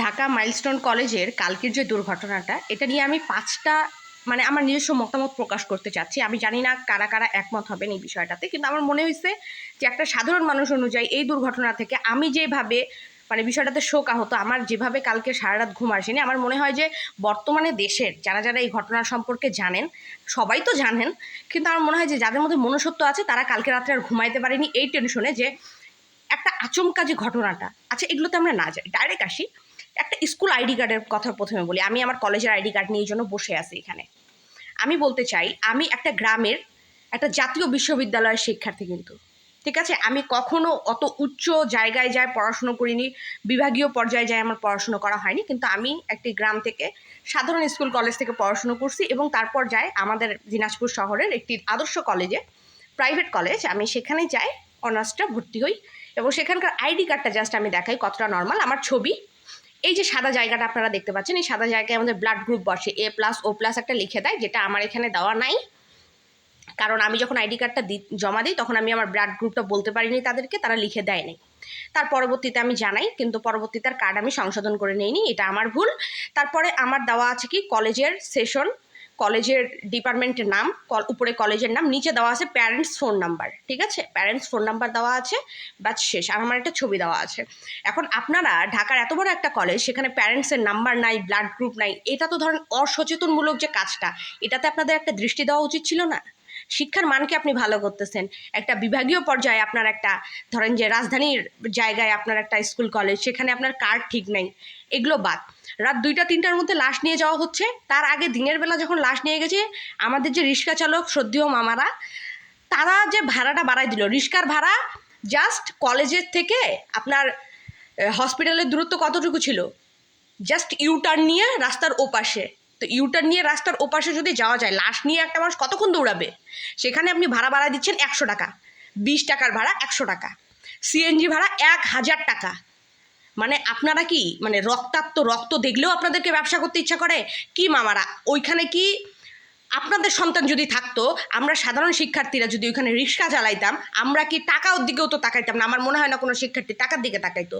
Dhaka milestone কলেজের কালকের যে দুর্ঘটনাটা, এটা নিয়ে আমি পাঁচটা মানে আমার নিজস্ব মতামত প্রকাশ করতে চাচ্ছি। আমি জানি না কারা কারা একমত হবেন এই বিষয়টাতে, কিন্তু আমার মনে হয়েছে যে একটা সাধারণ মানুষ অনুযায়ী এই দুর্ঘটনা থেকে আমি যেভাবে মানে বিষয়টাতে শোক আহত, আমার যেভাবে কালকে সারা রাত ঘুম আসেনি, আমার মনে হয় যে বর্তমানে দেশের যারা যারা এই ঘটনা সম্পর্কে জানেন, সবাই তো জানেন, কিন্তু আমার মনে হয় যে যাদের মধ্যে মনুষ্যত্ব আছে, তারা কালকে রাত্রে আর ঘুমাইতে পারেনি এই টেনশনে যে একটা আচমকা যে ঘটনাটা। আচ্ছা এগুলোতে আমরা না যাই। ডাইরেক্ট আসি। একটা স্কুল আইডি কার্ডের কথা প্রথমে বলি। আমি আমার কলেজের আইডি কার্ড নিয়ে জন্য বসে আছি এখানে। আমি বলতে চাই, আমি একটা গ্রামের একটা জাতীয় বিশ্ববিদ্যালয়ের শিক্ষার্থী কিন্তু। ঠিক আছে? আমি কখনো অত উচ্চ জায়গায় যায় পড়াশুনো করিনি, বিভাগীয় পর্যায়ে যায় আমার পড়াশুনো করা হয়নি, কিন্তু আমি একটি গ্রাম থেকে সাধারণ স্কুল কলেজ থেকে পড়াশুনো করছি এবং তারপর যাই আমাদের দিনাজপুর শহরের একটি আদর্শ কলেজে, প্রাইভেট কলেজ। আমি সেখানে যাই, অনার্সটা ভর্তি হই এবং সেখানকার আইডি কার্ডটা জাস্ট আমি দেখাই কতটা নর্মাল। আমার ছবি এই যে সাদা জায়গাটা আপনারা দেখতে পাচ্ছেন, এই সাদা জায়গায় আমাদের ব্লাড গ্রুপ বসে। এ প্লাস ও প্লাস একটা লিখে দেয়, যেটা আমার এখানে দেওয়া নাই। কারণ আমি যখন আইডি কার্ডটা দি, জমা দিই, তখন আমি আমার ব্লাড গ্রুপটা বলতে পারিনি তাদেরকে, তারা লিখে দেয়নি তার পরবর্তীতে আমি জানাই, কিন্তু পরবর্তীতে আর কার্ড আমি সংশোধন করে নিইনি, এটা আমার ভুল। তারপরে আমার দেওয়া আছে কি কলেজের সেশন কলেজের ডিপার্টমেন্টের নাম উপরে কলেজের নাম, নিচে দেওয়া আছে প্যারেন্টস ফোন নাম্বার ঠিক আছে? প্যারেন্টস ফোন নাম্বার দেওয়া আছে, ব্যাস শেষ। আর আমার একটা ছবি দেওয়া আছে। এখন আপনারা ঢাকার এত বড় একটা কলেজ সেখানে প্যারেন্টসের নাম্বার নাই ব্লাড গ্রুপ নাই, এটা তো ধরেন অসচেতনমূলক যে কাজটা, এটাতে আপনাদের একটা দৃষ্টি দেওয়া উচিত ছিল না? শিক্ষার মানকে আপনি ভালো করতেছেন। একটা বিভাগীয় পর্যায়ে আপনার একটা, ধরেন যে রাজধানীর জায়গায় আপনার একটা স্কুল, কলেজ, সেখানে আপনার কার্ড ঠিক নেই, এগুলো বাদ। রাত দুইটা, তিনটার মধ্যে লাশ নিয়ে যাওয়া হচ্ছে। তার আগে দিনের বেলা যখন লাশ নিয়ে গেছে, আমাদের যে রিক্সা চালক, শ্রদ্ধেয় মামারা, তারা যে ভাড়াটা বাড়াই দিল, রিক্সার ভাড়া জাস্ট কলেজের থেকে আপনার হসপিটালের দূরত্ব কতটুকু ছিল? জাস্ট ইউটার্ন নিয়ে রাস্তার ওপাশে। তো ইউটার নিয়ে রাস্তার ওপাশে যদি যাওয়া যায়, লাশ নিয়ে একটা মানুষ কতক্ষণ দৌড়াবে? সেখানে আপনি ভাড়া ভাড়া দিচ্ছেন একশো টাকা। বিশ টাকার ভাড়া একশো টাকা। সিএনজি ভাড়া এক হাজার টাকা। মানে আপনারা কি মানে রক্তাক্ত রক্ত দেখলেও আপনাদেরকে ব্যবসা করতে ইচ্ছা করে? কি মামারা, ওইখানে কি আপনাদের সন্তান যদি থাকতো, আমরা সাধারণ শিক্ষার্থীরা যদি ওইখানে রিক্সা চালাইতাম, আমরা কি টাকার দিকেও তো তাকাইতাম না? আমার মনে হয় না কোনো শিক্ষার্থী টাকার দিকে তাকাইতো।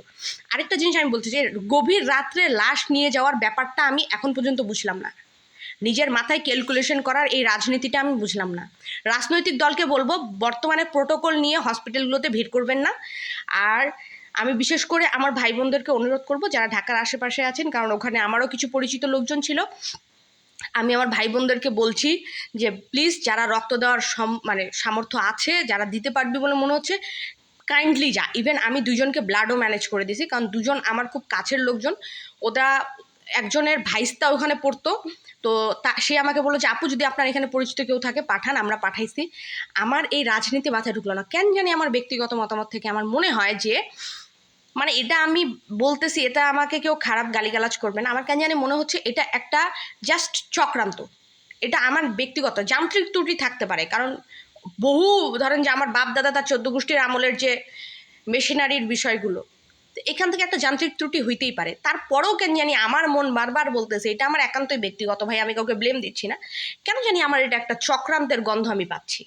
আরেকটা জিনিস আমি বলছি যে গভীর রাত্রে লাশ নিয়ে যাওয়ার ব্যাপারটা আমি এখন পর্যন্ত বুঝলাম না। নিজের মাথায় ক্যালকুলেশন করার এই রাজনীতিটা আমি বুঝলাম না। রাজনৈতিক দলকে বলব, বর্তমানে প্রোটোকল নিয়ে হসপিটালগুলোতে ভিড় করবেন না। আর আমি বিশেষ করে আমার ভাই বোনদেরকে অনুরোধ করব, যারা ঢাকার আশেপাশে আছেন, কারণ ওখানে আমারও কিছু পরিচিত লোকজন ছিল আমি আমার ভাই বোনদেরকে বলছি যে, প্লিজ যারা রক্ত দেওয়ার সম মানে সামর্থ্য আছে, যারা দিতে পারবে বলে মনে হচ্ছে কাইন্ডলি যা। ইভেন আমি দুজনকে ব্লাডও ম্যানেজ করে দিয়েছি, কারণ দুজন আমার খুব কাছের লোকজন। ওটা একজনের ভাইস্তা ওখানে পড়তো, তো তা, সে আমাকে বলল যে, আপু, যদি আপনার এখানে পরিচিত কেউ থাকে, পাঠান, আমরা পাঠাইছি। আমার এই রাজনীতি মাথায় ঢুকলো না। কেন জানি আমার ব্যক্তিগত মতামত থেকে আমার মনে হয় যে মানে এটা আমি বলতেছি, এটা আমাকে কেউ খারাপ গালিগালাজ করবে না। আমার কেন জানি মনে হচ্ছে এটা একটা জাস্ট চক্রান্ত। এটা আমার ব্যক্তিগত, যান্ত্রিক ত্রুটি থাকতে পারে। কারণ বহু, ধরেন যে আমার বাপ দাদা তার চোদ্দ গোষ্ঠীর আমলের যে মেশিনারির বিষয়গুলো এখান থেকে একটা যান্ত্রিক ত্রুটি হইতেই পারে। তারপরেও কেন জানি আমার মন বারবার বলতেছে, এটা আমার একান্তই ব্যক্তিগত, ভাই, আমি কাউকে ব্লেম দিচ্ছি না। কেন জানি আমার এটা একটা চক্রান্তের গন্ধ আমি পাচ্ছি।